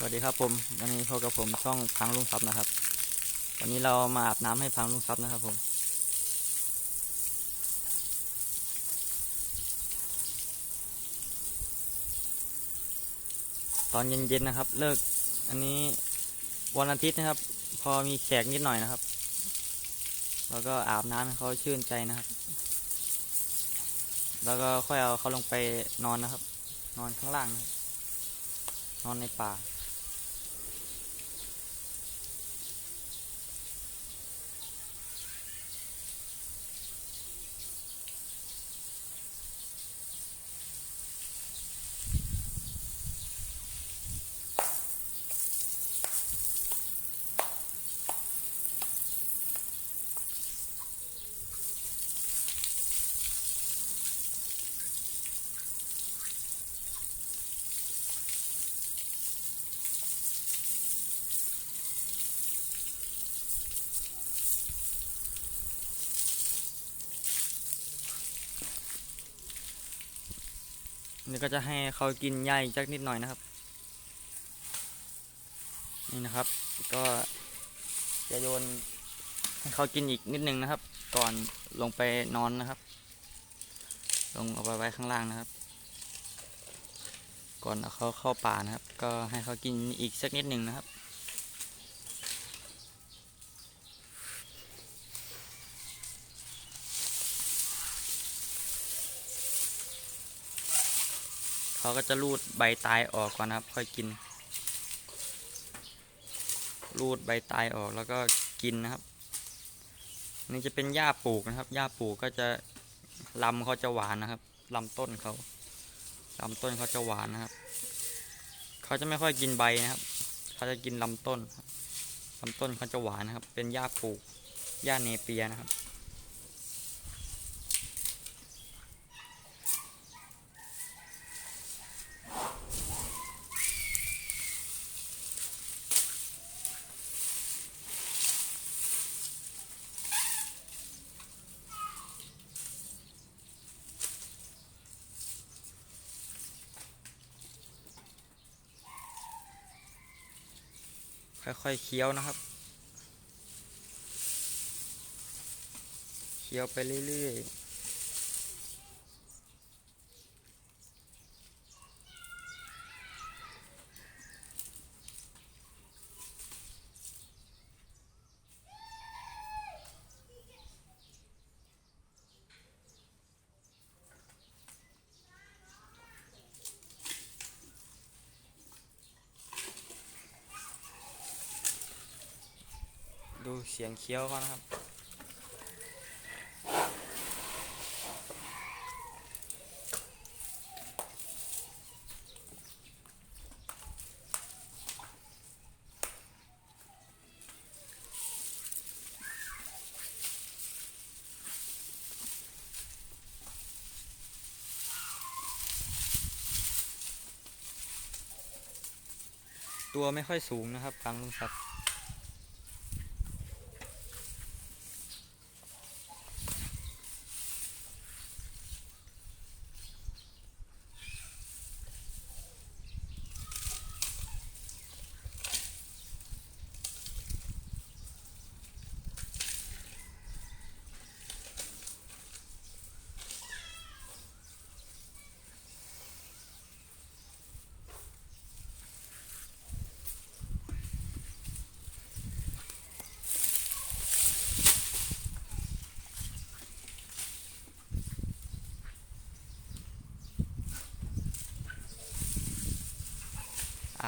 สวัสดีครับผมวันนี้พบกับผมช่องพังลุงทรัพย์นะครับ วันนี้เรามาอาบน้ำให้พังลุงทรัพย์นะครับผม ตอนเย็นๆนะครับ เลิกอันนี้วันอาทิตย์นะครับ พอมีแขกนิดหน่อยนะครับ แล้วก็อาบน้ำให้เขาชื่นใจนะครับ แล้วก็ค่อยเอาเขาลงไปนอนนะครับ นอนข้างล่างนะครับนอนในป่า นี่ก็จะให้เขากินหญ้าอีกสักนิดหน่อยนะครับ นี่นะครับ ก็จะโยนให้เขากินอีกนิดนึงนะครับ ก่อนลงไปนอนนะครับ ลงเอาไปไว้ข้างล่างนะครับ ก่อนเอาเขาเข้าป่านะครับ ก็ให้เขากินอีกสักนิดหนึ่งนะครับ เขาก็จะรูดใบตายออกก่อนนะครับ ค่อยกิน รูดใบตายออกแล้วก็กินนะครับ นี่จะเป็นหญ้าปลูกนะครับหญ้าปลูกก็จะลำเขาจะหวานนะครับลำต้นเขาลำต้นเขาจะหวานนะครับ เขาจะไม่ค่อยกินใบนะครับ เขาจะกินลำต้นลำต้นเขาจะหวานนะครับ เป็นหญ้าปลูกหญ้าเนเปียนะครับ ค่อยๆเคี้ยวนะครับ เคี้ยวไปเรื่อยๆ ดูเสียงเคี้ยวเขานะครับ ตัวไม่ค่อยสูงนะครับฟังลุงครับ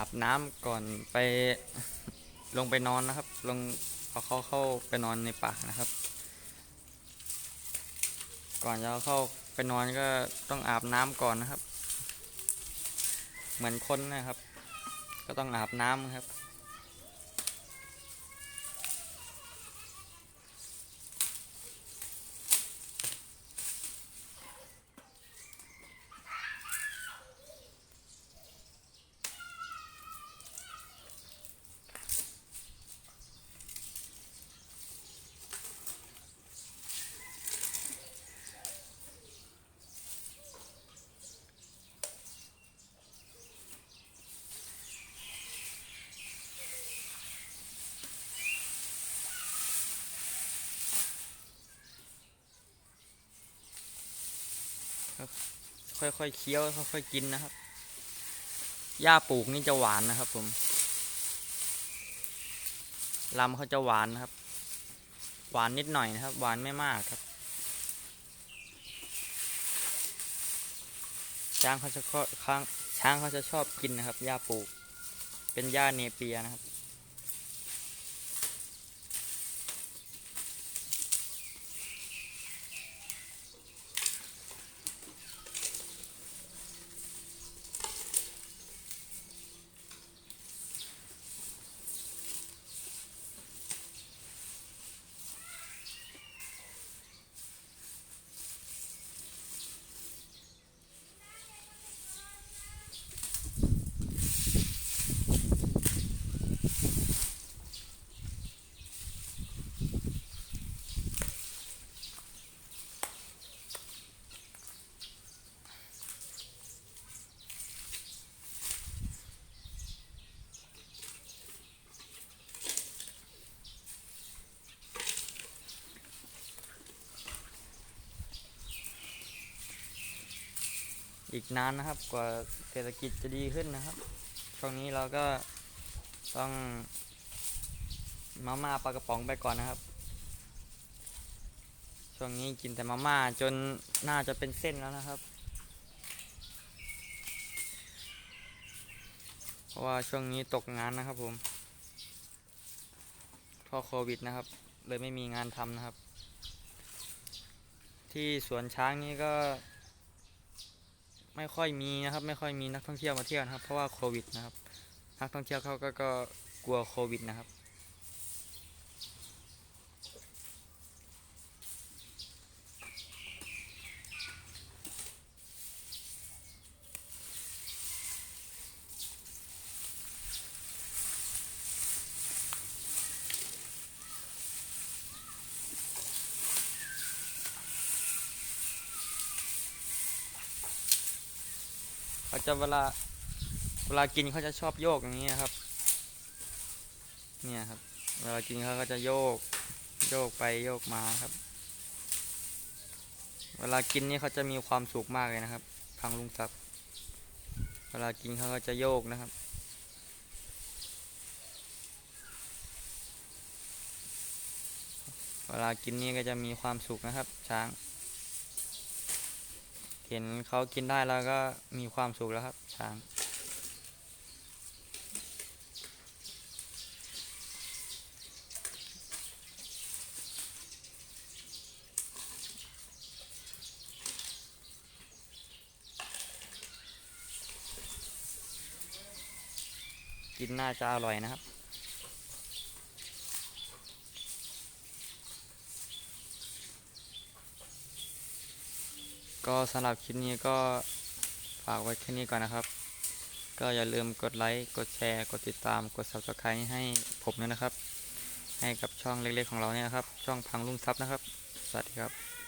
อาบน้ำก่อนไปลงไปนอนนะครับ ลงเอาเขาเข้าไปนอนในป่านะครับ ก่อนจะเอาเข้าไปนอนก็ต้องอาบน้ำก่อนนะครับ เหมือนคนนะครับ ก็ต้องอาบน้ำครับ ค่อยๆเคี้ยวค่อยๆกินนะครับ หญ้าปลูกนี่จะหวานนะครับ ผมลำเขาจะหวานนะครับ หวานนิดหน่อยนะครับ หวานไม่มากครับช้างเขาจะค้างช้างเขาจะชอบกินนะครับหญ้าปลูก เป็นหญ้าเนเปียนะครับ อีกนานนะครับ กว่าเศรษฐกิจจะดีขึ้นนะครับ ช่วงนี้เราก็ต้องมาม่าปลากระป๋องไปก่อนนะครับ ช่วงนี้กินแต่มาม่าจนน่าจะเป็นเส้นแล้วนะครับ เพราะว่าช่วงนี้ตกงานนะครับผมเพราะโควิดนะครับ เลยไม่มีงานทำนะครับ ที่สวนช้างนี้ก็ ไม่ค่อยมีนะครับ ไม่ค่อยมีนักท่องเที่ยวมาเที่ยวนะครับ เพราะว่าโควิดนะครับ นักท่องเที่ยวเขาก็ก็กลัวโควิดนะครับ เขาจะเวลาเวลากินเขาจะชอบโยกอย่างนี้ครับ เนี่ยครับ เวลากินเขาก็จะโยก โยกไปโยกมาครับ เวลากินนี่เขาจะมีความสุขมากเลยนะครับ พังลุงศักดิ์เวลากินเขาก็จะโยกนะครับเวลากินนี่ก็จะมีความสุขนะครับ ช้าง เห็นเขากินได้แล้วก็มีความสุขแล้วครับ ช้างกินน่าจะอร่อยนะครับ ก็สำหรับคลิปนี้ก็ฝากไว้แค่นี้ก่อนนะครับ ก็อย่าลืมกดไลค์ กดแชร์ กดติดตาม กด subscribe ให้ผมด้วยนะครับ ให้กับช่องเล็กๆของเราเนี่ยนะครับ ช่องพังลุงทรัพย์นะครับ สวัสดีครับ